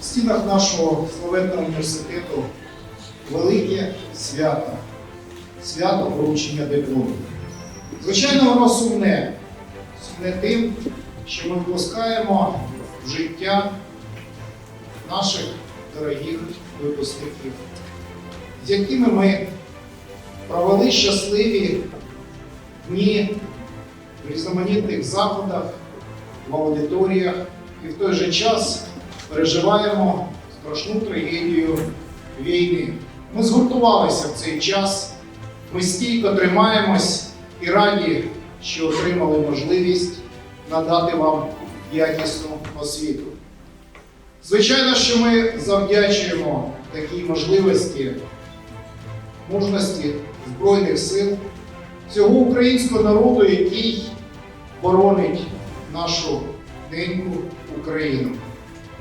стінах нашого славетного університету велике свято, свято вручення диплому. Звичайно, воно сумне, сумне тим, що ми впускаємо в життя наших дорогих випускників, з якими ми провели щасливі дні в різноманітних заходах, в аудиторіях і в той же час переживаємо страшну трагедію війни. Ми згуртувалися в цей час, ми стійко тримаємось і раді, що отримали можливість надати вам якісну освіту. Звичайно, що ми завдячуємо такій можливості мужності Збройних сил, цього українського народу, який боронить нашу неньку Україну.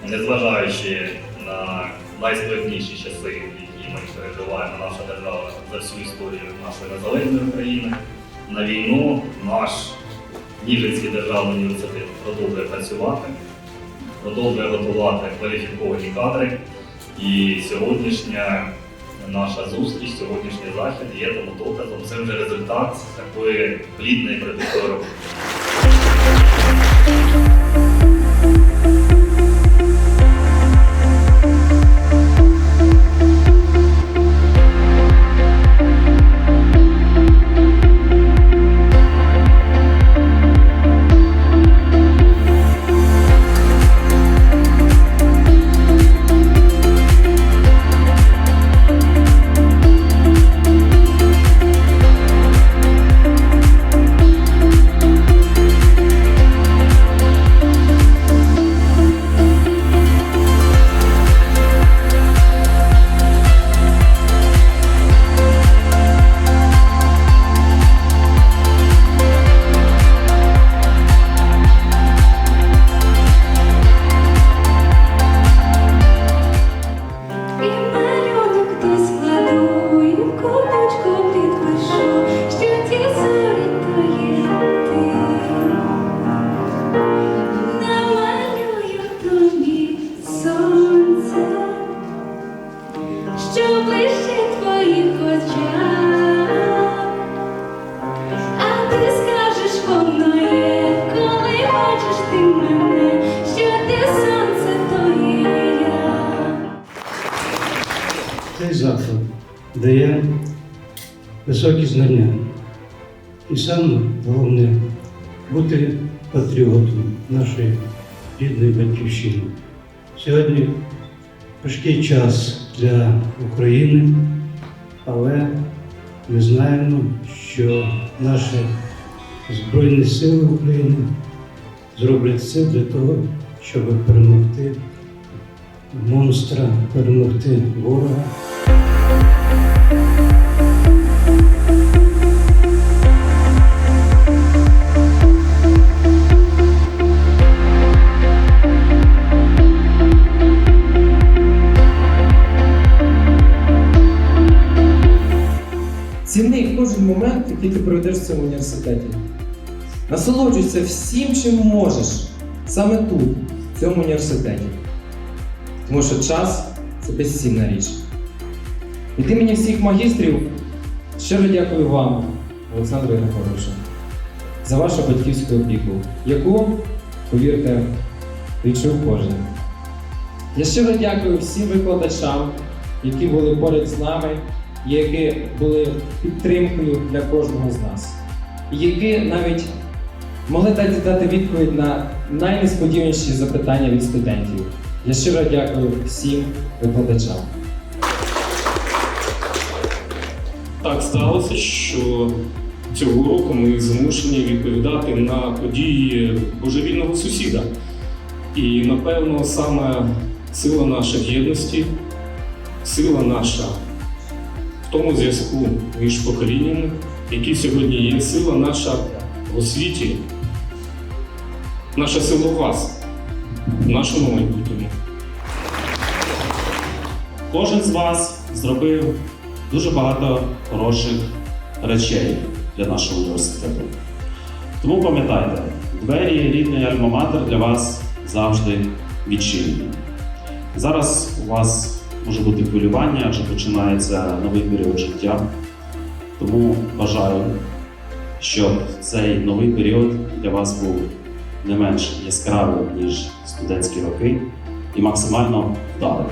Незважаючи на найскладніші часи, які ми переживаємо, наша держава за всю історію нашої незалежної України, на війну наш Ніжинський державний університет продовжує працювати, продовжує готувати кваліфіковані кадри. І сьогоднішня наша зустріч, сьогоднішній захід є тому доказом. Це вже результат такої плідної кредитної роботи. Цей заклад дає високі знання. І саме головне бути патріотом нашої рідної батьківщини. Сьогодні важкий час для України, але ми знаємо, що наші Збройні Сили України зроблять все для того, щоб перемогти монстра, перемогти ворога. Момент, який ти проведеш в цьому університеті. Насолоджуйся всім, чим можеш, саме тут, в цьому університеті. Тому що час це безцінна річ. Від імені всіх магістрів щиро дякую вам, Олександру Януковичу, за вашу батьківську опіку, яку, повірте, відчув кожен. Я щиро дякую всім викладачам, які були поряд з нами, які були підтримкою для кожного з нас, які навіть могли дати, відповідь на найнесподіваніші запитання від студентів. Я щиро дякую всім викладачам. Так сталося, що цього року ми змушені відповідати на події божевільного сусіда. І напевно саме сила наша в єдності, сила наша в тому зв'язку між поколіннями, які сьогодні є, сила наша в освіті, наша сила в вас, в нашому майбутньому. Кожен з вас зробив дуже багато хороших речей для нашого університету. Тому пам'ятайте, двері рідної альма-матер для вас завжди відчинені. Зараз у вас може бути хвилювання, адже починається новий період життя. Тому бажаю, щоб цей новий період для вас був не менш яскравим, ніж студентські роки, і максимально вдалим.